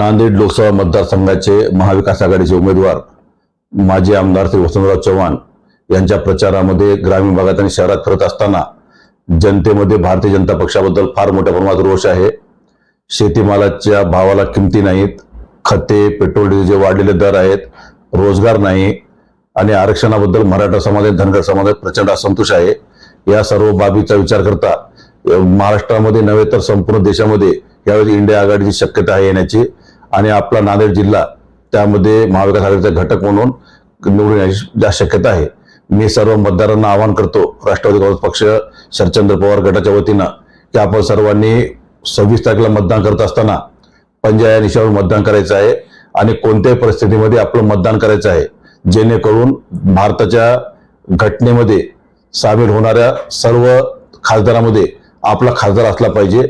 नांदेड लोकसभा मतदारसंघाचे महाविकास आघाडीचे उमेदवार माजी आमदार श्री वसंतराव चव्हाण यांच्या प्रचारामध्ये ग्रामीण भागात आणि शहरात फिरत असताना जनतेमध्ये भारतीय जनता पक्षाबद्दल फार मोठ्या प्रमाणात रोष आहे. शेतीमालाच्या भावाला किमती नाहीत. खते पेट्रोल डिझेलचे वाढलेले दर आहेत. रोजगार नाही. आणि आरक्षणाबद्दल मराठा समाजात धनगर समाजात प्रचंड असंतोष आहे. या सर्व बाबीचा विचार करता महाराष्ट्रामध्ये नव्हे तर संपूर्ण देशामध्ये यावेळी इंडिया आघाडीची शक्यता आहे येण्याची आणि आपला नांदेड जिल्हा त्यामध्ये महाविकास आघाडीचा घटक म्हणून निवडून येण्याची जास्त शक्यता आहे. मी सर्व मतदारांना आवाहन करतो राष्ट्रवादी काँग्रेस पक्ष शरदचंद्र पवार गटाच्या वतीनं की आपण सर्वांनी सव्वीस तारखेला मतदान करत असताना पंजा या निशावर मतदान करायचं आहे आणि कोणत्याही परिस्थितीमध्ये आपलं मतदान करायचं आहे जेणेकरून भारताच्या घटनेमध्ये सामील होणाऱ्या सर्व खासदारामध्ये आपला खासदार असला पाहिजे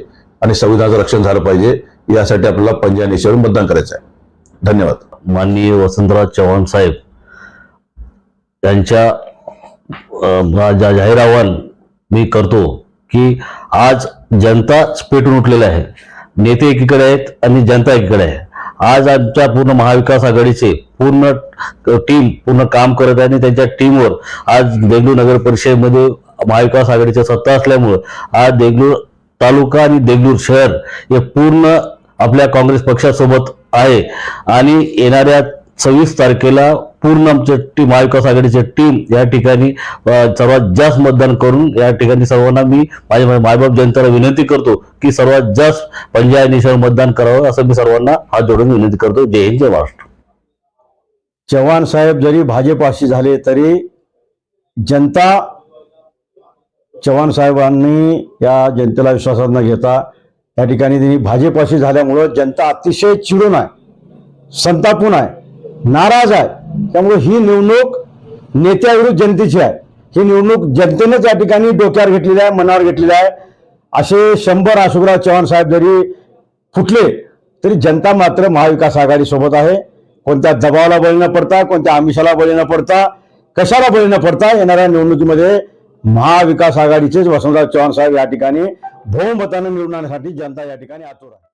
आणि संविधानाचं रक्षण झालं पाहिजे. यासाठी आपल्याला पंजा मतदान करायचं आहे धन्यवाद. माननीय वसंतराव चव्हाण साहेब यांच्या अं, जाहीर आव्हान मी करतो की आज जनताच पेटून उठलेली आहे. नेते एकीकडे आहेत आणि जनता एकीकडे आहे. आज आमच्या पूर्ण महाविकास आघाडीचे पूर्ण टीम पूर्ण काम करत आहे आणि त्यांच्या टीमवर आज देगलूर नगर परिषदेमध्ये महाविकास आघाडीची सत्ता असल्यामुळं आज देगलूर तालुका आणि देगलूर शहर हे पूर्ण आपल्या काँग्रेस पक्षासोबत आहे. आणि येणाऱ्या सव्वीस तारखेला पूर्ण आमचे टीम महाविकास आघाडीचे टीम या ठिकाणी सर्वात जास्त मतदान करून या ठिकाणी सर्वांना मी माझ्या मायबाप जनतेला विनंती करतो की सर्वात जास्त पंजाब निशावर मतदान करावं असं मी सर्वांना हात जोडून विनंती करतो. जय हिंद जय महाराष्ट्र. चव्हाण साहेब जरी भाजपाशी झाले तरी जनता चव्हाण साहेबांनी या जनतेला विश्वासात न घेता या ठिकाणी त्यांनी भाजपाशी झाल्यामुळं जनता अतिशय चिडून आहे संतापून आहे नाराज आहे. त्यामुळे ही निवडणूक नेत्याविरुद्ध जनतेची आहे. ही निवडणूक जनतेनेच या ठिकाणी डोक्यावर घेतलेली आहे मनावर घेतलेली आहे. असे शंभर अशोकराव चव्हाण साहेब जरी फुटले तरी जनता मात्र महाविकास आघाडी सोबत आहे. कोणत्या दबावाला बळी न पडता कोणत्या आमिषाला बळी न पडता कशाला बळी न पडता येणाऱ्या निवडणुकीमध्ये महाविकास आघाडीचेच वसंतराव चव्हाण साहेब या ठिकाणी बहुमतानं मिळवण्यासाठी जनता या ठिकाणी आतुर आहे.